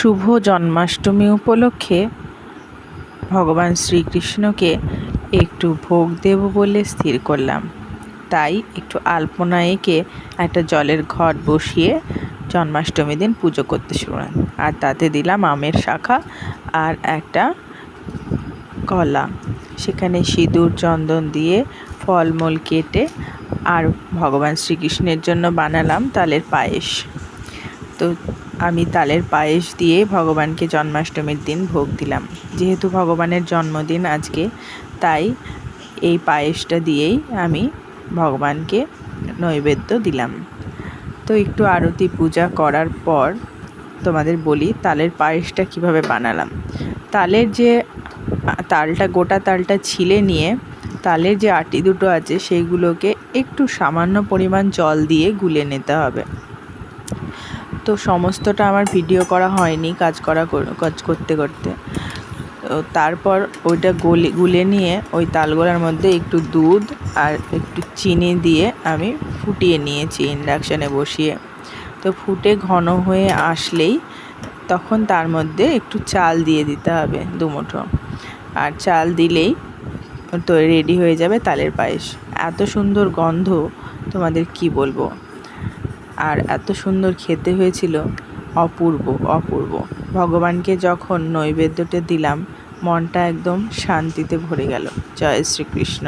শুভ জন্মাষ্টমী উপলক্ষে ভগবান শ্রীকৃষ্ণকে একটু ভোগ দেব বলে স্থির করলাম। তাই একটু আলপনা এঁকে একটা জলের ঘট বসিয়ে জন্মাষ্টমী দিন পুজো করতে শুরু। আর তাতে দিলাম আমের শাখা আর একটা কলা। সেখানে সিঁদুর, চন্দন দিয়ে ফলমূল কেটে আর ভগবান শ্রীকৃষ্ণের জন্য বানালাম তালের পায়েস। তো আমি তালের পায়েস দিয়ে ভগবানকে জন্মাষ্টমীর দিন ভোগ দিলাম। যেহেতু ভগবানের জন্মদিন আজকে, তাই এই পায়েসটা দিয়েই আমি ভগবানকে নৈবেদ্য দিলাম। তো একটু আরতি পূজা করার পর তোমাদের বলি তালের পায়েসটা কীভাবে বানালাম। তালের যে তালটা, গোটা তালটা ছিলে নিয়ে তালের যে আটি দুটো আছে সেইগুলোকে একটু সামান্য পরিমাণ জল দিয়ে গুলে নিতে হবে। তো সমস্তটা আমার ভিডিও করা হয়নি কাজ করা কাজ করতে করতে। তারপর ওইটা গলে, গুলে নিয়ে ওই তালগোলার মধ্যে একটু দুধ আর একটু চিনি দিয়ে আমি ফুটিয়ে নিয়েছি ইন্ডাকশানে বসিয়ে। তো ফুটে ঘন হয়ে আসলেই তখন তার মধ্যে একটু চাল দিয়ে দিতে হবে দুমুঠো। আর চাল দিলেই তো রেডি হয়ে যাবে তালের পায়েস। এত সুন্দর গন্ধ, তোমাদের কি বলব? আর এত সুন্দর খেতে হয়েছিল অপূর্ব অপূর্ব। ভগবানকে যখন নৈবেদ্যটা দিলাম, মনটা একদম শান্তিতে ভরে গেল। জয় শ্রীকৃষ্ণ।